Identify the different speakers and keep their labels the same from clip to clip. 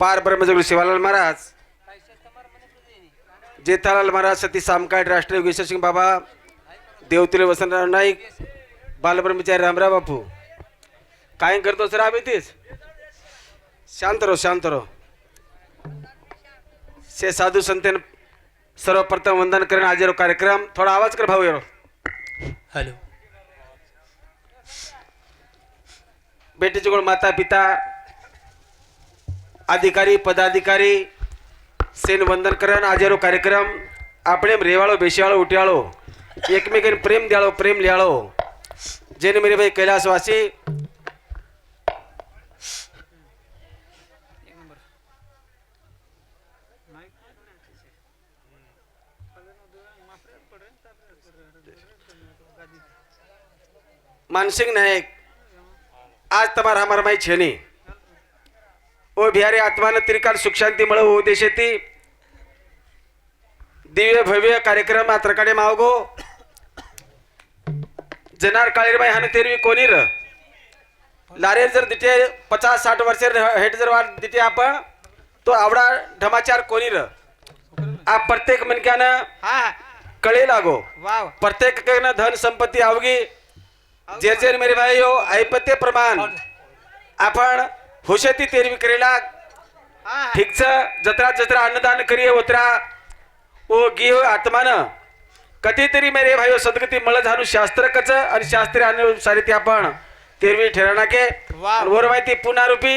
Speaker 1: पार ब्रह्मजगुरु शिवालाल महाराज. जेठालाल महाराज सती सामकाट राष्ट्रीय विश्वसिंग बाबा देवतुले वसंतराव नाईक बालब्रह्मचारी रामराव बापू. काय करतो सर आम्ही तेच. शांत राहो शांत राहो. से साधू संतेन सर्वप्रथम वंदन करेन हाजीर कार्यक्रम. थोडा आवाज कर भाऊ यारो
Speaker 2: हॅलो.
Speaker 1: बेटीचे कोण माता पिता અધિકારી, પદાધિકારી, સેન વંદન કરણ આજેનો કાર્યક્રમ. આપણે એમ રેવાળો બેસેવાળો ઉઠ્યાળો એકમેકને પ્રેમ દેળો પ્રેમ લ્યાળો જેને મેરે ભાઈ કૈલાસવાસી. માનસિંહ નાયક, આજ તમારા અમારામાં છે નહીં. ओ बिहारी आत्मान त्रिकाल सुखशांती मळ हो देश दिव्य भव्य कार्यक्रम आत्रकाडे मावगो. जनार काळेरबाई हान तेरवी कोणी र? लारे जर दिटे पचास साठ वर्ष हेट जर वाट दिटे आपण तो आवडा ढमाचार कोणी र? आप प्रत्येक मनक्यानं कळे लागो. प्रत्येक धन संपत्ती आवगी. जे जे मेरे भाई हो ऐपत्य प्रमाण. आपण हुशेती तेरवी करेला ठीकच? जत्रा जत्रा अन्नदान करिये उतरा. ओ गी हो आत्मान. कधीतरी मेरे भाई सदगती मळ झानू शास्त्र कच आणि शास्त्रीय अनुसारी ती आपण. तेरवी ठेराणा के. वर माहिती पुन्हा रूपी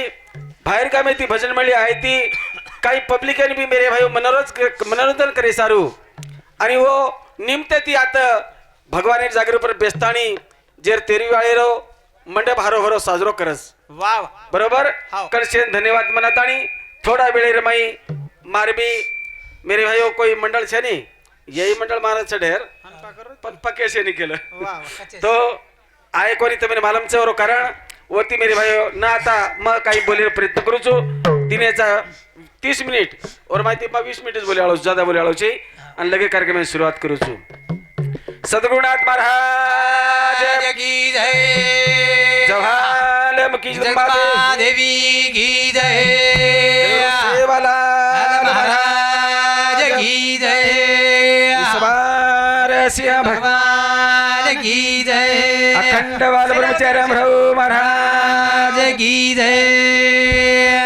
Speaker 1: बाहेर का माहिती भजन मळी आहे ती? काही पब्लिकन बी मेरे भाई मनोरज मनोरंजन करे सारू. आणि वो निमते ती आता भगवान जागेर पर बेसतानी जेर तेरवी वाळेरो मंडप हरोहरो साजरो करस.
Speaker 2: वा
Speaker 1: बरोबर?
Speaker 2: हाव.
Speaker 1: धन्यवाद म्हणत ताणी थोडा वेळ रमाई मारबी मेरे भाई कोई मंडळ छे नी? यही मंडळ महाराज छे ढेर. पण
Speaker 2: पक्के
Speaker 1: शेनी केलं. तो आय कोणी तुम्ही मालम चवरो कारण वरती मेरे भाई ना आता म काही बोलेल प्रयत्न करूचो दिनेचा तीस मिनिट. और माहिती मग वीस मिनिट बोली आलो ज्यादा बोले छे आणि लगे कार्यक्रमाची सुरुवात करूचो सद्गुरुनाथ महाराज।
Speaker 2: की जय।
Speaker 1: जवाहर मुखी
Speaker 2: देवी की जय।
Speaker 1: सेवालाल
Speaker 2: महाराज की जय।
Speaker 1: सिंह भगवान
Speaker 2: की जय।
Speaker 1: अखंड बाल ब्रह्मचार्य रामराव महाराज।
Speaker 2: की जय।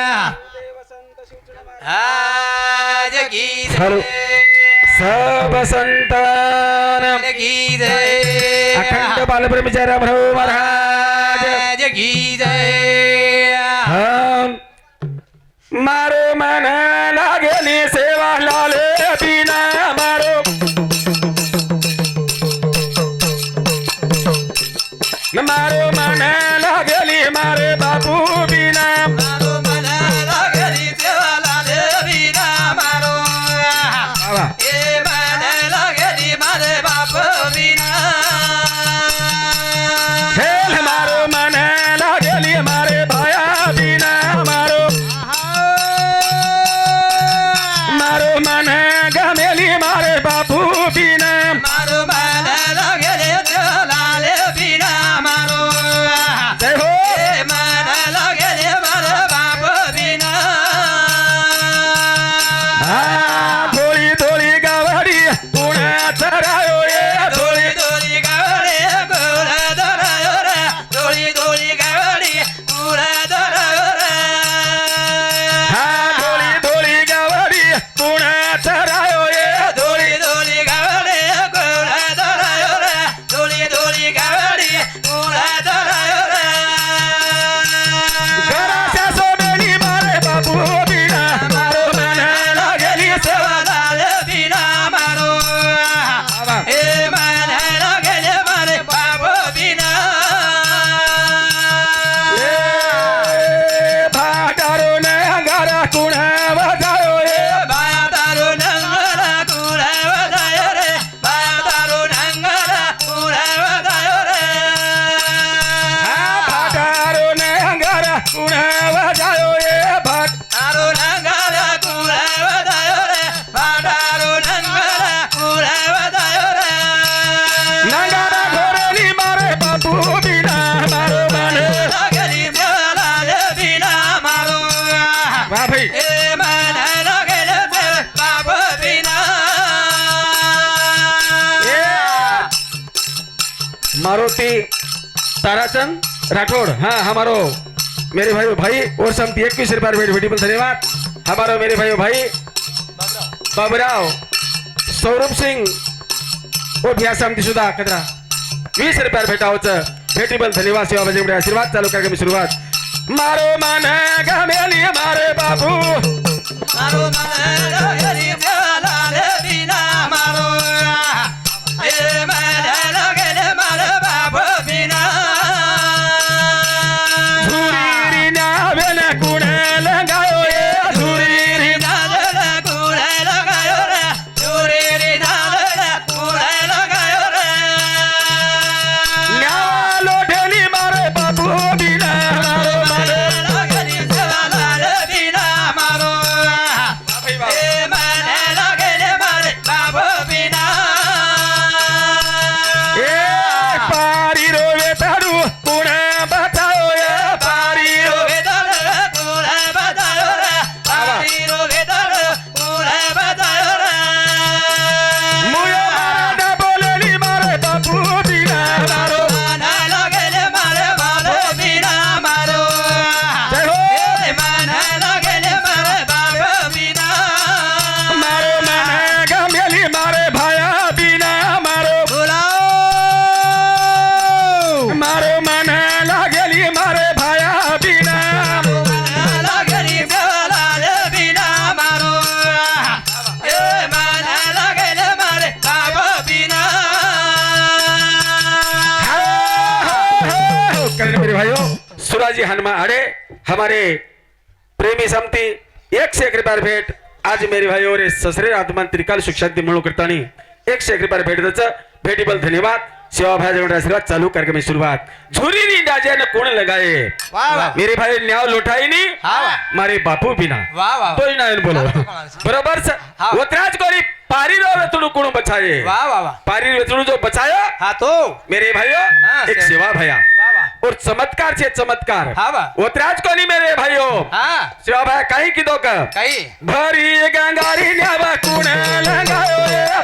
Speaker 2: आज की
Speaker 1: हॅलो.
Speaker 2: जय
Speaker 1: सब संतान
Speaker 2: की जय
Speaker 1: अखंड बाल ब्रह्मचार्य रामराव महाराज
Speaker 2: महाराज की जय
Speaker 1: हम मारो मन ताराचंद राठौड़ हाँ हमारो मेरे भाई भाई और समती इक्कीस रुपया भेट भेटी बोल धन्यवाद। हमारो मेरे भाई भाई बाबूराव सौरभ सिंह ओ भैया समती सुधा कदरा वीस रुपया भेटावचं भेटीबल धन्यवाद सेवा बजे आशीर्वाद चालू कार्यक्रम मी सुरुवात मारो मान गमेली मारे बाबू।
Speaker 2: मारो म्हणायला गेली बिना मारो।
Speaker 1: सुराजी हनुमान अरे हमारे प्रेमी समती एक से एक रुपया भेट। आज मेरे भाई और ससरे आत्मान त्रिकाल शिक्षक म्हणून करतानी। एक से एक रुपया भेट द्यायचं भेटीबल धन्यवाद। सेवा भाई आशीर्वाद। चालू करके सुरुवात झुरी नी डाजे न कोण लगाए। मेरे भाई न्याव लुटाई नी
Speaker 2: हाँ।
Speaker 1: मारे बापू बिना। तो ना बोलो। बरोबर स-
Speaker 2: हाँ।
Speaker 1: वतराज कोरी। पारी रो वेतुडू कोण बचाए।
Speaker 2: वाह वाह वाह।
Speaker 1: पारी वेतुडू जो बचाया
Speaker 2: हाँ तो।
Speaker 1: मेरे भाइयों
Speaker 2: हाँ,
Speaker 1: एक। सेवा भैया। और चमत्कार छे चमत्कार।
Speaker 2: हाँ, वाह।
Speaker 1: ओतराज कोनी मेरे भाइयों।
Speaker 2: हाँ।
Speaker 1: सेवा भाई काही की दोक
Speaker 2: काही।
Speaker 1: भरी गंगारी न्यावा कुण लगायो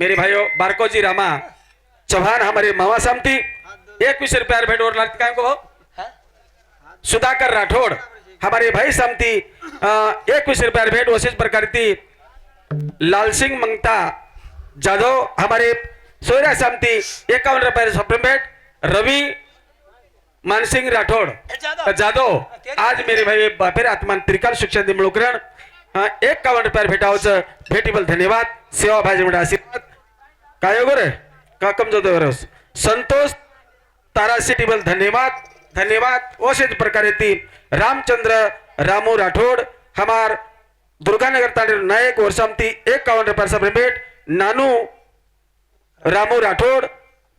Speaker 1: मेरे भाइयों बारकोजी रामा चौहान हमारे मामा सामती एकवीस रुपया भेट और लागते काय को सुधाकर राठौड़ हमारे भाई सामती एकवीस रुपया भेट असेच प्रकार ती लाल सिंह मंगता जाधव हमारे सोयरा सामती एकावन्न रुपये सप्रेम भेट। रवि मानसिंग राठौड़।
Speaker 2: जाधव।
Speaker 1: आज मेरे भाई बापेर आत्मान त्रिकाल शिक्षण मुळकरण एकावन्न रुपया भेटावचं भेटीबल धन्यवाद। सेवा भाजी म्हणजे आशीर्वाद. काय हो रे का कमजोर वरस संतोष तारासी टेबल धन्यवाद. धन्यवाद. ओसेच प्रकारे ती रामचंद्र रामू राठौड़ हमार दुर्गानगर तांडे नायक वर्षामती एकावन्न रुपया सप्रेम भेट नानू रामू राठौड़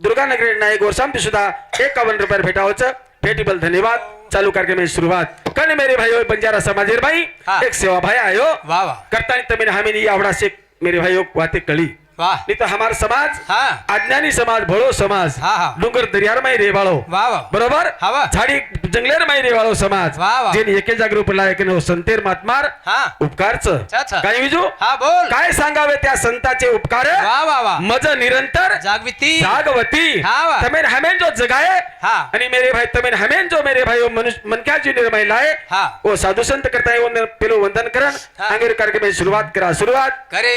Speaker 1: दुर्गानगर नायक वर्षामती सुद्धा एकावन्न रुपया भेटावचं. भेटीबल धन्यवाद. चालू कार्यक्रम में शुरुआत मेरे भाई बंजारा समाजेर भाई.
Speaker 2: हाँ।
Speaker 1: एक सेवा भाई आयो
Speaker 2: वाह वाह
Speaker 1: करता हमें नहीं आवड़ा से मेरे भाइयों बातें कली
Speaker 2: वाह
Speaker 1: नहीं तो हमारा समाज
Speaker 2: हाँ.
Speaker 1: अज्ञानी समाज भोळो समाज
Speaker 2: हाँ, हाँ।
Speaker 1: डुंगर दरियार माई रेवाळो
Speaker 2: वाह वाह
Speaker 1: बरोबर?
Speaker 2: हा वा.
Speaker 1: झाडी जंगलेर माई रेवाळो समाज.
Speaker 2: वाह, वाह.
Speaker 1: जेने एके जागी रूप लायक नो संतेर मातमार.
Speaker 2: हाँ.
Speaker 1: उपकारच. काय विजू?
Speaker 2: हाँ बोल.
Speaker 1: काय सांगावे त्या संताचे उपकार?
Speaker 2: वाह वाह वाह
Speaker 1: मज निरंतर.
Speaker 2: जागविती.
Speaker 1: जागवती.
Speaker 2: हाँ.
Speaker 1: तमेन हमें जो जगाए
Speaker 2: हाँ.
Speaker 1: आणि मेरे भाई तमेन हमें जो मेरे भाई मनुष्य मन क्या जी निर्मय लाए
Speaker 2: हाँ.
Speaker 1: वो साधु संत करता है वो पेलो वंदन करण. अंगेर कार्यक्रम में शुरुआत करा शुरुआत
Speaker 2: करे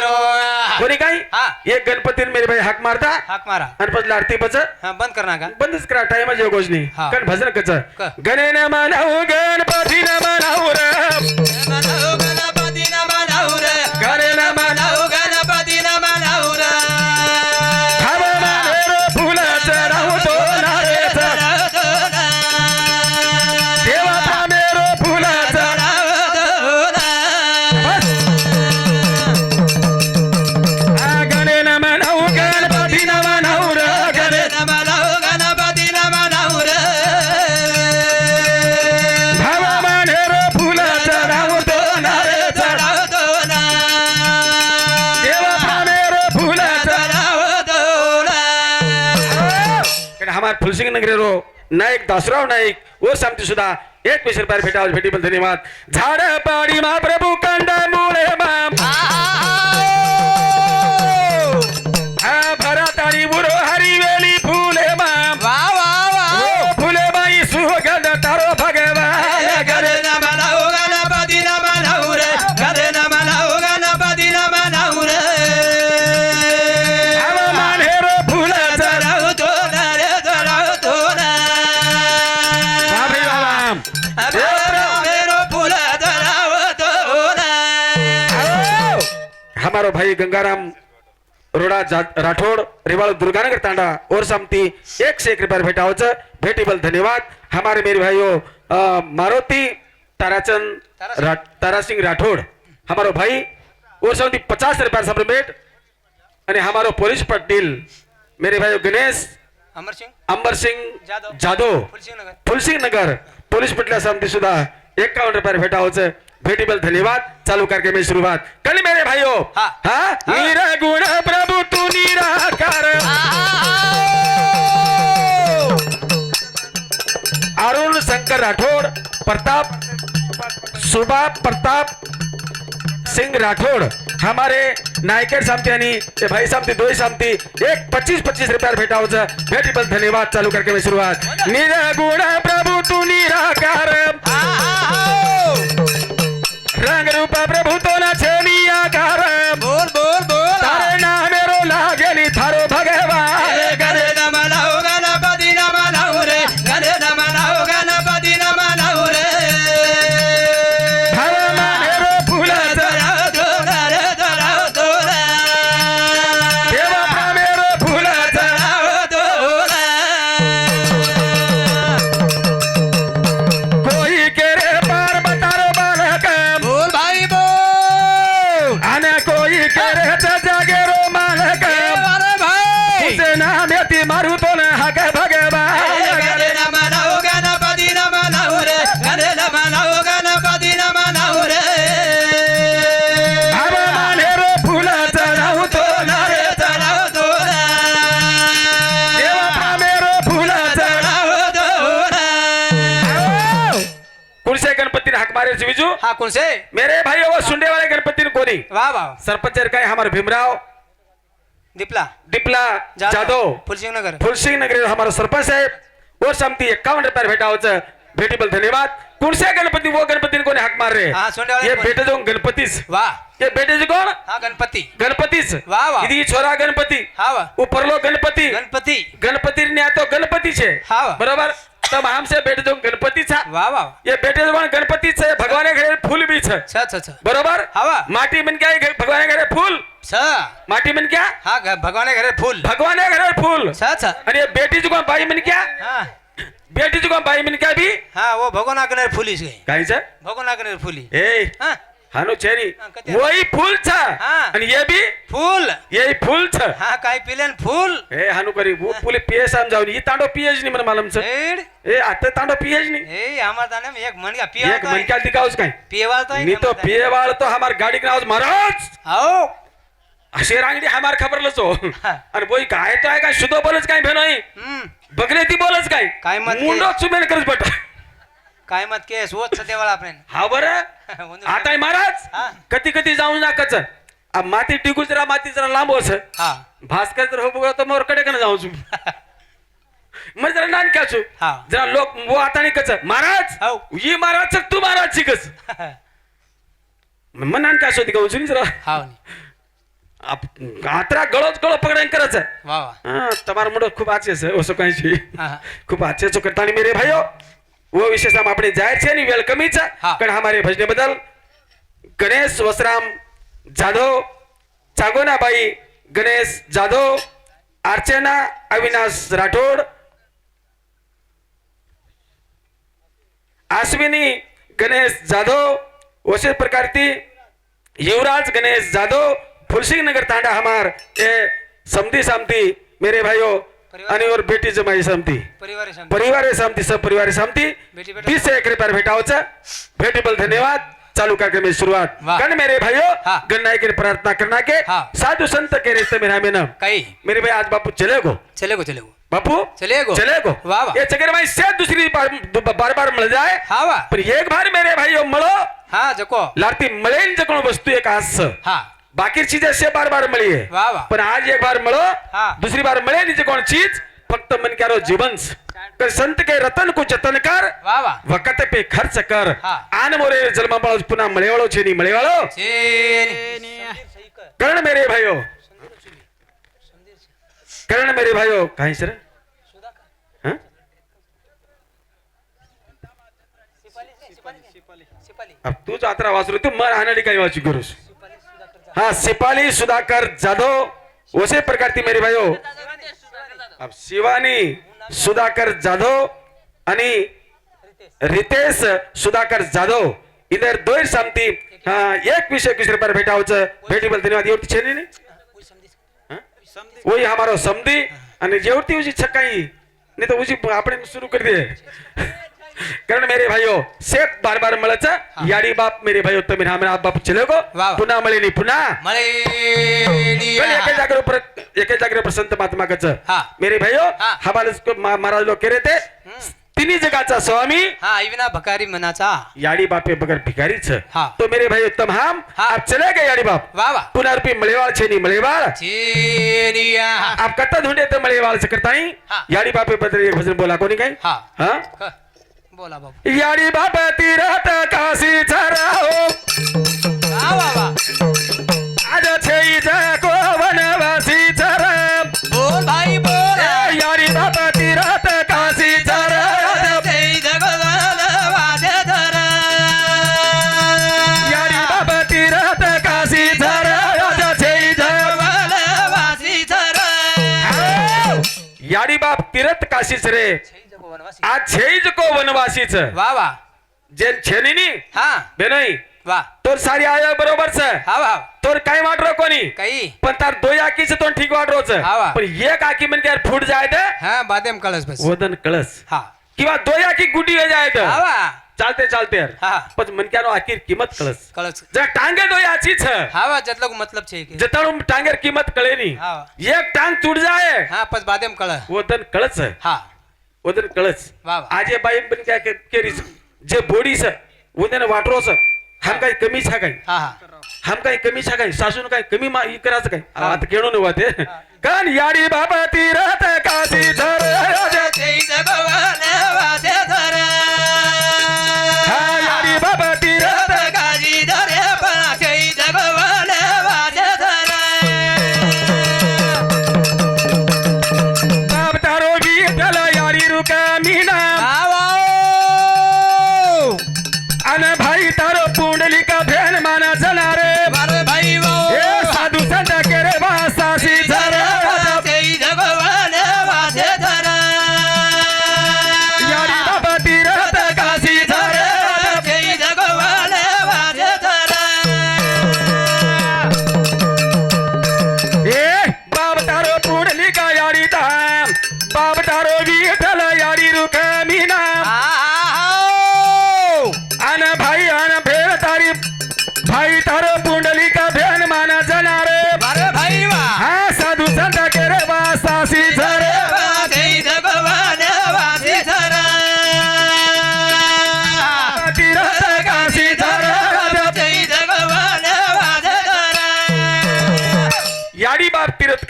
Speaker 2: रो
Speaker 1: कोणी काय
Speaker 2: हा.
Speaker 1: एक गणपती मेरे भाई हाक मारता.
Speaker 2: हाक मारा.
Speaker 1: आणि पण आरती बच
Speaker 2: हा बंद कर ना का?
Speaker 1: बंदच करा टाइम आहे गोष्ट. नाही
Speaker 2: हा.
Speaker 1: भजन कच
Speaker 2: क.
Speaker 1: गणे न म्हणाऊ गणपती न म्हणाऊ फुलसिंग नगरे रो नाईक दासराव नाईक व सामती सुद्धा एक पैसे रुपये भेटी पण धन्यवाद. झाड पाडी मा प्रभू कंडा मुळे मा भाई गंगाराम रोडा राठोड रेवाड़ दुर्गानगर तांडा और समती एक से एक रुपये भेटावच. भेटीबल धन्यवाद. हमारे मेरे भाइयों मारुति ताराचंद। रा, तारा सिंह राठोड हमारो भाई और समती पचास रुपये सप्लीमेंट અને हमारो पुलिस पटेल मेरे भाई गणेश
Speaker 2: अमर सिंग
Speaker 1: अंबर सिंह
Speaker 2: जाधव. फुलसिंग नगर।
Speaker 1: फुलसिंग नगर पोलीस पटल्या समिती सुद्धा एकावन्न रुपये भेटावच भेटीबल धन्यवाद। चालू कार्यक्रम सुरुवात कल मेरे भाइयों।
Speaker 2: हा.
Speaker 1: हा? निरगुण प्रभु तू निराकार अरुण शंकर राठौड़ प्रताप सुभा प्रताप सिंह राठौड़ हमारे नायकर सामती आणि भाई सामती दोही सामती एक पच्चीस पच्चीस रुपयावर भेटावचं भेटीबल धन्यवाद। चालू कार्यक्रम में सुरुवात निरगुण प्रभु तू निराकार
Speaker 2: हा कौन से
Speaker 1: मेरे भाई वो सुंडे वाले गणपती कोणी
Speaker 2: वाह वाह.
Speaker 1: सरपंच काय हमारे भीमराव।
Speaker 2: दीपला.
Speaker 1: डिपला जाधव.
Speaker 2: फुलसिंग नगर.
Speaker 1: फुलसिंग नगरी हमारा सरपंच साहेब। वो समती एकावन्न रुपये भेटावचं भेटीबल धन्यवाद। कुणसे गणपती वो गणपती कोणी हाक मार रे
Speaker 2: हाँ, सुंडे वाले
Speaker 1: ये
Speaker 2: कोण?
Speaker 1: बेटे जो गणपतीच
Speaker 2: वाह।
Speaker 1: ये बेटे जो कोण
Speaker 2: हा गणपती।
Speaker 1: गणपतीच
Speaker 2: वाह, वाह.
Speaker 1: इदी छोरा गणपती।
Speaker 2: हा वाह।
Speaker 1: उपरलो गणपती।
Speaker 2: गणपती।
Speaker 1: गणपती ने तो गणपती छे।
Speaker 2: हाँ, वाह.
Speaker 1: बरोबर? तब हमसे बेटे जो गणपती छा।
Speaker 2: वाह वाह।
Speaker 1: ये बेटे जो कोण गणपती छे। भगवान घरे फूल भी छे।
Speaker 2: छ छ छ।
Speaker 1: बरोबर?
Speaker 2: हाँ, वाह.
Speaker 1: माटी मन क्या है? भगवान घरे फूल।
Speaker 2: छ।
Speaker 1: माटी मन क्या?
Speaker 2: हा घ- भगवान घरे फूल।
Speaker 1: भगवान घरे फूल।
Speaker 2: छ छ।
Speaker 1: आणि बेटी जो कोण बाई मन क्या?
Speaker 2: हा।
Speaker 1: बेटी जो कोण बाई मन क्या भी
Speaker 2: हा वो भगवान आगनेर फुलीस गई
Speaker 1: काहीच?
Speaker 2: भगवान आगनेर फुली.
Speaker 1: ए
Speaker 2: हा.
Speaker 1: हानु
Speaker 2: कते?
Speaker 1: वही फूल छ
Speaker 2: हाँ.
Speaker 1: आणि ये भी
Speaker 2: फूल.
Speaker 1: यही फूल छ
Speaker 2: हा काय पिलेन? फूल.
Speaker 1: ए हानु करी वो पुले पीएस आम जाऊन. ही तांडो पीएच नाही मला मालूम छ
Speaker 2: एड.
Speaker 1: ए आता तांडो पीएच नाही
Speaker 2: ए हमार ताने में एक मन का पिया
Speaker 1: एक मन क्या दिखाओस काय?
Speaker 2: पियवाल तो
Speaker 1: नी तो पिए वाल तो हमार गाड़ी के नाव महाराज.
Speaker 2: आओ
Speaker 1: असे रांगडी हमार खबर लचो
Speaker 2: हा.
Speaker 1: आणि बोई काय तो आहे काय शुद्ध बोलच काय
Speaker 2: हम्म.
Speaker 1: बगरे ती बोलच काय?
Speaker 2: काय मत के?
Speaker 1: मुंडो सुमेन करच बट.
Speaker 2: काय मत के सोच सतेवाला आपण
Speaker 1: हा बर? आता महाराज?
Speaker 2: हा.
Speaker 1: कधी कधी जाऊन नाकच माती टिकू जरा माती जरा लांब
Speaker 2: हा.
Speaker 1: भास्कर जर हो बघा तर मोरकडे कन जाऊ मग जरा नान क्याचू
Speaker 2: हा.
Speaker 1: जरा लोक वो आता नाही कच. महाराज. ये महाराज तू महाराज शिकस मग नान काय होती का जरा.
Speaker 2: हा
Speaker 1: આપ- આતરા ગળો જ ગળો પકડાઈને કરે છે
Speaker 2: વાહ વાહ
Speaker 1: હા તમારો મોઢો ખૂબ આચે છે ઓછો કઈ છે
Speaker 2: હા હા
Speaker 1: खूप अच्छे जो करता मेरे भाइयों वो विशेष हम अपने जाहिर છે ની વેલકમી છે
Speaker 2: હા.
Speaker 1: कारण हमारे भजने बदल गणेश वसराम जाधव चागोना बाई गणेश जाधव अर्चना अविनाश राठोड अश्विनी गणेश जाधव वैसे प्रकार की युवराज गणेश जाधव फुलसिंह नगर तांडा हमार ये समधी सामती मेरे भाइयों आणि और बेटी जमाई सामती
Speaker 2: परिवार
Speaker 1: सामती सब परिवार सामती. बीस एक रुपया भेटावचं। भेटेबल धन्यवाद। चालू कार्यक्रम की शुरुआत. कण मेरे भाइयों
Speaker 2: हाँ.
Speaker 1: गन्नाई की प्रार्थना करना के।
Speaker 2: हाँ.
Speaker 1: साधु संत के रिश्ते में हमें न
Speaker 2: काही
Speaker 1: मेरे भाई आज बापू चले गो।
Speaker 2: चले गो चले गो।
Speaker 1: बापू?
Speaker 2: चले गो।
Speaker 1: चले गो।
Speaker 2: वाह
Speaker 1: ये चक्कर भाई से दूसरी बार बार बार मिल जाए।
Speaker 2: हा
Speaker 1: पर एक बार मेरे भाइयों मळो
Speaker 2: हा जको।
Speaker 1: लाडती मळेन जकोण वस्तू एक आज
Speaker 2: हा।
Speaker 1: बाकी चीजें से बार बार मिली है
Speaker 2: वाह वाह
Speaker 1: पण आज एक बार मळो
Speaker 2: हाँ.
Speaker 1: दुसरी बार मिळे नीचे कोण चीज? फक्त मन करो जीवन कर संत के रतन को जतन कर.
Speaker 2: वाह
Speaker 1: वकत पे खर्च कर.
Speaker 2: हाँ.
Speaker 1: आन मोरे जन्म बाळो पुन्हा मळेवाळो छे नी मळेवाळो.
Speaker 2: चेनी
Speaker 1: करण मेरे भाइयो करण मेरे भाइयो काही सर? हं? अब तू जात्रा वाचलो तू मर आणाडी काही वाची करूस हा सिपाली सुधाकर जाधव वैसे प्रकार ती मेरे भाइयो। अब शिवानी सुधाकर जाधव आणि रितेश सुधाकर जाधव इधर दोन सामती हा एक विषय किस पर भेटावचं भेटीबल धन्यवाद एवढी छेनी नाही? हं? वही हमारो समधी आणि जेवढी उजी छकाई नाही तर उजी आपण सुरू कर दे कारण मेरे भाइयों सेफ बार बार मळच याडी बाप मेरे भाइयों तुम्ही हमें आप बाप चले गो. पुन्हा मळे नी पुन्हा. कल एके जागर ऊपर एके जागर ऊपर संत महात्मा कच
Speaker 2: हाँ.
Speaker 1: मेरे भाइयों
Speaker 2: हाँ.
Speaker 1: हमारे इसको मा- महाराज कह रहे थे तिन्ही जगाचा स्वामी.
Speaker 2: हा ऐविना भकारी मनाचा.
Speaker 1: याडी बापे बगर भिकारीच.
Speaker 2: हाँ.
Speaker 1: तो मेरे भाई उत्तम हम.
Speaker 2: हाँ.
Speaker 1: आप चले गए याडी बाप.
Speaker 2: वाह वाह
Speaker 1: पुन्हा रुपये मळेवाळ छेनी मळेवाळ.
Speaker 2: चेनिया
Speaker 1: आप कत्ता ढूंढे तो मळेवाळ से करता हाँ. याडी बापे बदल एक भजन बोला कोणी काही
Speaker 2: हा. बोला बाबू.
Speaker 1: याडी बाप तीरथ काशी छराओ
Speaker 2: वा
Speaker 1: आज छई को वनवासी छरा
Speaker 2: बोल भाई बोल.
Speaker 1: याडी बाप तीरथ काशी छरा
Speaker 2: जय जगवान वाद्य धर
Speaker 1: याडी बाप तीरथ काशी छरा आज छई
Speaker 2: जगवान वासी धर
Speaker 1: याडी बाप तीरथ काशीच रे.
Speaker 2: जय जगवान वासी
Speaker 1: आज छेज को वनवासीच.
Speaker 2: वा वा.
Speaker 1: जेन छेनी
Speaker 2: हा.
Speaker 1: बेनई
Speaker 2: वा.
Speaker 1: तोर सारी आय बरोबर छ
Speaker 2: हा वा.
Speaker 1: तोर काय वाटरो कोणी?
Speaker 2: काही
Speaker 1: पण तार दो आकीच तो ठीक वाटरोच
Speaker 2: हा वा.
Speaker 1: पण एक आकी म्हणजे यार फूट जाय तर
Speaker 2: हा बादेम कळस बस.
Speaker 1: वदन कळस.
Speaker 2: हा.
Speaker 1: किंवा दो आकी गुटी हो जाय तर
Speaker 2: हा वा.
Speaker 1: चालते चालते. यार
Speaker 2: हा.
Speaker 1: पण मनक्यानो आखिर किंमत कळस.
Speaker 2: कळस.
Speaker 1: जर टांगे दो याची छ
Speaker 2: हा वा जतलो को मतलब छे की
Speaker 1: जताळून टांगेर किंमत कळेनी.
Speaker 2: हा
Speaker 1: एक टांग तुट जाय.
Speaker 2: हा पस बादेम कळ
Speaker 1: वदन कळच
Speaker 2: हा. वा वा.
Speaker 1: आजे बाई पण काय के- केरीस जे बोडीस उद्यान वाटरोस हम काही कमी छा
Speaker 2: हा हा.
Speaker 1: हम काही कमी छा काही सासून काही कमी करायचं काय? आता केणो नव्हा ते. कान याडी बाबा तीरथ काशी धर.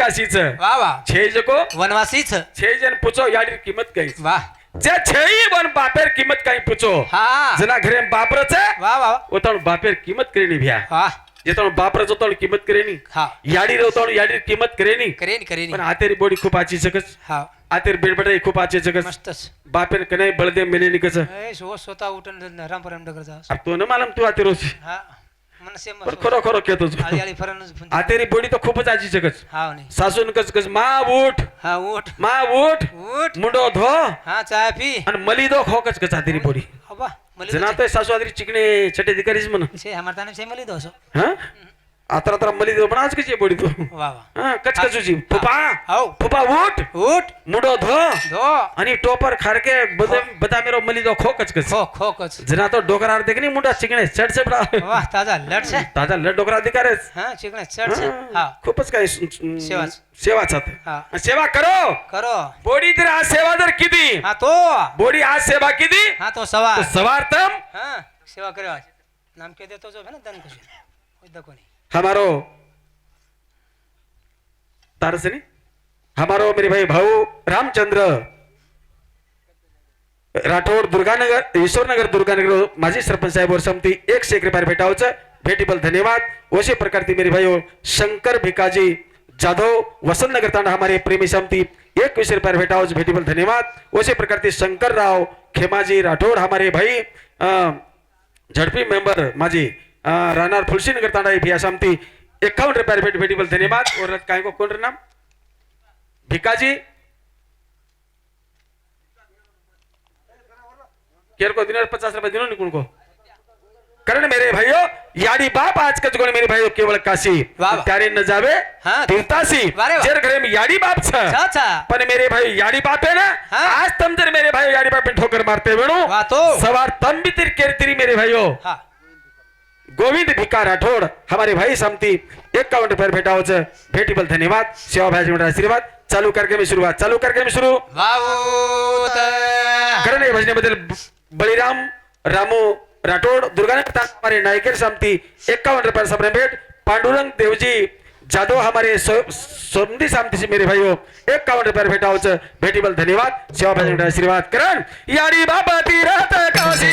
Speaker 1: काशीच
Speaker 2: वा वा.
Speaker 1: छे जको
Speaker 2: वनवासीच.
Speaker 1: छे जन पूछो याडी कीमत कई
Speaker 2: वाह
Speaker 1: जे छेई बन बापेर कीमत कई पूछो
Speaker 2: हा.
Speaker 1: जना घरे बापर
Speaker 2: छे वाह वाह
Speaker 1: ओतण बापेर कीमत करेनी भ्या. हां. जेतण
Speaker 2: बापर जोतण कीमत
Speaker 1: करेनी.
Speaker 2: हा.
Speaker 1: याडी रोतण याडी कीमत करेनी. करेनी
Speaker 2: करेनी.
Speaker 1: पण आतेरी बॉडी खूप आची सकस.
Speaker 2: हां. आतेर
Speaker 1: बेडबडे खूप आचे जगत मस्तच.
Speaker 2: बापेन कने बळदे मेलेली कस? ए सो हो,
Speaker 1: स्वतः उठन रामपरम डगर जा. तो न मालम
Speaker 2: तू आतेरोस हां.
Speaker 1: પણ ખરો ખરો કહેતો છું
Speaker 2: આળી આળી ફરન જ
Speaker 1: આ તેરી બોડી તો ખૂબ જ શકસ
Speaker 2: હા નહીં.
Speaker 1: સાસુ ને કસ કસમાં ઉઠ
Speaker 2: હા
Speaker 1: ઉઠમાં ઉઠ
Speaker 2: ઉઠ
Speaker 1: મુંડો ધો.
Speaker 2: હા ચા પી.
Speaker 1: અને મલી દો ખોક જ કસ આ તેરી બોડી.
Speaker 2: અબા મળી
Speaker 1: જના તો સાસુ આદરી ચીકણે છટે દીકરીશ મને.
Speaker 2: છે અમાર તને છે મળી દો છો.
Speaker 1: હા? आता आता
Speaker 2: मली देऊ
Speaker 1: पण आज कशी पडी
Speaker 2: तू?
Speaker 1: कच कचूची
Speaker 2: फुपा
Speaker 1: फुपा उठ.
Speaker 2: उठ.
Speaker 1: मुडो धो. धो. आणि टोपर खारके हो. बदामी रो मली दो
Speaker 2: हो, खो कच
Speaker 1: कच खो खो कच. जना तो डोकरा देख नी
Speaker 2: मुडा शिकणे चढ से
Speaker 1: बडा वाह ताजा लढ
Speaker 2: से ताजा लढ डोकरा अधिकार
Speaker 1: आहेस हां चिकणे
Speaker 2: चढ से
Speaker 1: हां खूपच
Speaker 2: काय
Speaker 1: सेवा सेवा
Speaker 2: चाहते
Speaker 1: सेवा करो. करो. बोडी तर आज
Speaker 2: सेवा जर
Speaker 1: किती? हां तो. बोडी
Speaker 2: आज सेवा किती?
Speaker 1: हां तो सवार.
Speaker 2: सवार तम हां सेवा करो आज. नाम के देतो जो है ना दन कुछ कोई
Speaker 1: हमारो तारसनी? हमारो मेरे भाई भाऊ रामचंद्र राठौड़ दुर्गानगर ईश्वरनगर दुर्गानगर माजी सरपंच साहेब और समिति एक से एक रुपये भेटावच भेटीबल धन्यवाद. उसी प्रकार की मेरे भाइयों शंकर भिकाजी जाधव वसंत नगर तांडा हमारे प्रेमी समिति एक विषय रुपये भेटावच भेटीबल धन्यवाद. उसी प्रकार की शंकर राव खेमाजी राठौड़ हमारे भाई झड़पी मेंबर माजी राहणार फुलशीनगर तांडा भिया शामती एकावन्न रुपये भेट भेटीबल धन्यवाद और काय को रे नाम भिकाजी केर को दिन पचास रुपए दिनो निकुण को कारण मेरे भाइयों याडी बाप आज का जुगण मेरे भाइयों केवळ काशी. त्यारे न जावे
Speaker 2: हाँ.
Speaker 1: तीर्थासी. जेर घरे में याडी बाप छ पण मेरे भाई याडी बाप है ना. आज तुम जर मेरे भाई याडी बाप में ठोकर मारते वेणु
Speaker 2: तो.
Speaker 1: सवार तम भी तेरी केर तेरी मेरे भाइयों गोविंद भिका राठोड हमारे भाई समती एकावन्न रुपये भेटावच भेटीबल धन्यवाद सेवा भाजी आशीर्वाद। चालू कार्यक्रम शुरुआत चालू कार्यक्रम शुरू।
Speaker 2: વાવું त
Speaker 1: कारण या भजनेबद्दल ब- बळीराम रामू राठोड दुर्गानंद हमारे नायकर समती एकावन्न रुपये सबने भेट। पांडुरंग देवजी जादव हमारे सोमदी सामती से मेरे भाइयों एकावन्न रुपये भेटावच भेटीबल धन्यवाद सेवा भाजी आशीर्वाद। करण याडी बाबा तीरथ काशी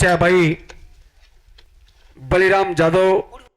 Speaker 1: शाह भाई बलिराम जाधव